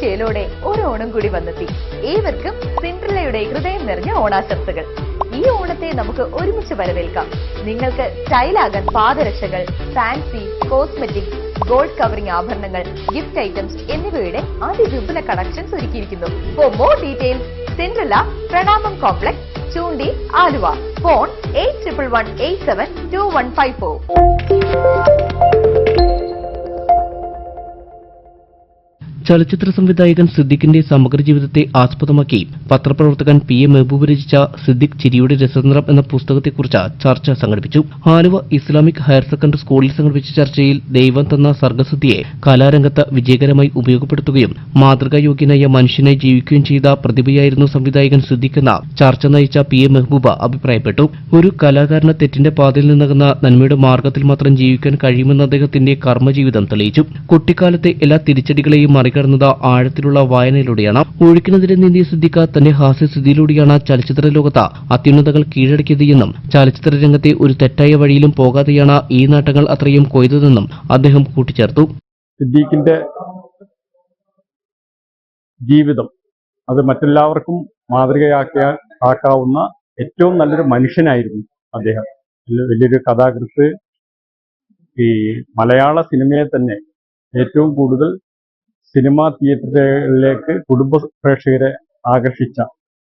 ചേലോടെ ഒരു ഓണം കൂടി വന്നെത്തി. ഏവർക്കും സിൻഡ്രലയുടെ ഹൃദയം നിറഞ്ഞ ഓണാശംസകൾ. ഈ ഓണത്തെ നമുക്ക് ഒരുമിച്ച് വരവേൽക്കാം. നിങ്ങൾക്ക് സ്റ്റൈലാകാൻ പാദരക്ഷകൾ ഫാൻസി കോസ്മെറ്റിക്സ് ഗോൾഡ് കവറിംഗ് ആഭരണങ്ങൾ ഗിഫ്റ്റ് ഐറ്റംസ് എന്നിവയുടെ അതിവിപുല കളക്ഷൻസ് ഒരുക്കിയിരിക്കുന്നു. For more details Cinderella Pranamam complex Choondi Aluva phone eight triple one eight seven two one five four ചലച്ചിത്ര സംവിധായകൻ സിദ്ദിഖിന്റെ സമഗ്ര ജീവിതത്തെ ആസ്പദമാക്കി പത്രപ്രവർത്തകൻ പി എ മെഹബൂബ് രചിച്ച സിദ്ദിഖ് ചിരിയുടെ രസതന്ത്രം എന്ന പുസ്തകത്തെക്കുറിച്ച് ചർച്ച സംഘടിപ്പിച്ചു. ആലുവ ഇസ്ലാമിക് ഹയർ സെക്കൻഡറി സ്കൂളിൽ സംഘടിപ്പിച്ച ചർച്ചയിൽ ദൈവം തന്ന സർഗസിദ്ധിയെ കലാരംഗത്ത് വിജയകരമായി ഉപയോഗപ്പെടുത്തുകയും മാതൃകായോഗ്യനായ മനുഷ്യനായി ജീവിക്കുകയും ചെയ്ത പ്രതിഭയായിരുന്നു സംവിധായകൻ സിദ്ദിഖ് എന്ന ചർച്ച നയിച്ച പി എ മെഹബൂബ അഭിപ്രായപ്പെട്ടു. ഒരു കലാകാരന് തെറ്റിന്റെ പാതയിൽ നിന്നകുന്ന നന്മയുടെ മാർഗത്തിൽ മാത്രം ജീവിക്കാൻ കഴിയുമെന്ന അദ്ദേഹത്തിന്റെ കർമ്മജീവിതം തെളിയിച്ചു. കുട്ടിക്കാലത്തെ എല്ലാ തിരിച്ചടികളെയും മറികടന്നത് ആഴത്തിലുള്ള വായനയിലൂടെയാണ്. ഒഴുക്കിനെതിരെ നീന്തിയ സിദ്ദിഖ തന്റെ ഹാസ്യസ്ഥിതിയിലൂടെയാണ് ചലച്ചിത്ര ലോകത്ത് അത്യുന്നതകൾ കീഴടക്കിയത് എന്നും ചലച്ചിത്ര രംഗത്തെ ഒരു തെറ്റായ വഴിയിലും പോകാതെയാണ് ഈ നാട്ടങ്ങൾ അത്രയും കൊയ്തതെന്നും അദ്ദേഹം കൂട്ടിച്ചേർത്തു. സിദ്ദീഖിന്റെ ജീവിതം അത് മറ്റെല്ലാവർക്കും മാതൃകയാക്കിയ ആക്കാവുന്ന ഏറ്റവും നല്ലൊരു മനുഷ്യനായിരുന്നു അദ്ദേഹം. വലിയൊരു കഥാകൃത്ത്. ഈ മലയാള സിനിമയെ തന്നെ ഏറ്റവും കൂടുതൽ സിനിമാ തിയേറ്ററുകളിലേക്ക് കുടുംബ പ്രേക്ഷകരെ ആകർഷിച്ച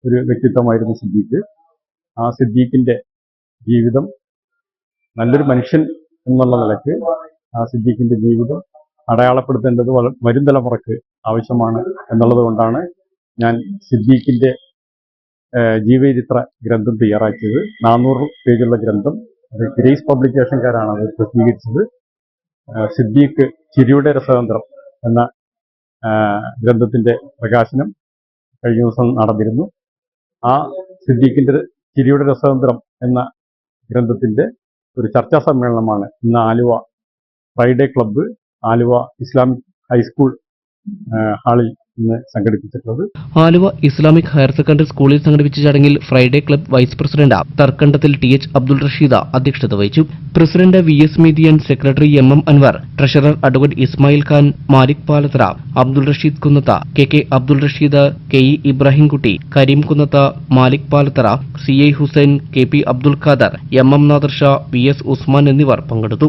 ഒരു വ്യക്തിത്വമായിരുന്നു സിദ്ദീഖ്. ആ സിദ്ദീഖിന്റെ ജീവിതം നല്ലൊരു മനുഷ്യൻ എന്നുള്ള നിലയ്ക്ക് ആ സിദ്ദീഖിന്റെ ജീവിതം അടയാളപ്പെടുത്തേണ്ടത് വരും തലമുറയ്ക്ക് ആവശ്യമാണ് എന്നുള്ളത് കൊണ്ടാണ് ഞാൻ സിദ്ദീഖിന്റെ ഏഹ്, ജീവചരിത്ര ഗ്രന്ഥം തയ്യാറാക്കിയത്. നാനൂറ് പേജുള്ള ഗ്രന്ഥം. അത് ഗ്രേസ് പബ്ലിക്കേഷൻകാരാണ് അത് പ്രസിദ്ധീകരിച്ചത്. സിദ്ദീഖ് ചിരിയുടെ രസതന്ത്രം എന്ന ഗ്രന്ഥത്തിന്റെ പ്രകാശനം കഴിഞ്ഞ ദിവസം നടന്നിരുന്നു. ആ സിദ്ദീഖിന്റെ ചിരിയുടെ രസതന്ത്രം എന്ന ഗ്രന്ഥത്തിന്റെ ഒരു ചർച്ചാ സമ്മേളനമാണ് ഇന്ന് Aluva Friday club Aluva Islamic high school ഹാളിൽ ഇന്ന് സംഘടിപ്പിച്ചിട്ടുള്ളത്. ആലുവ ഇസ്ലാമിക് ഹയർ സെക്കൻഡറി സ്കൂളിൽ സംഘടിപ്പിച്ച ചടങ്ങിൽ Friday club vice president തർക്കണ്ടത്തിൽ T H Abdul Rasheeda അധ്യക്ഷത വഹിച്ചു. President V S Meethiyan secretary M M Anwar treasurer advocate Ismail Khan Malik Palathra Abdul Rasheed Kunnath K K Abdul Rasheed K E Ibrahimkutty Kareem Kunnath Malik Palathara C I Hussain K P Abdul Khader M M Nadir Shah V S Usman എന്നിവർ പങ്കെടുത്തു.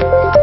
Thank you.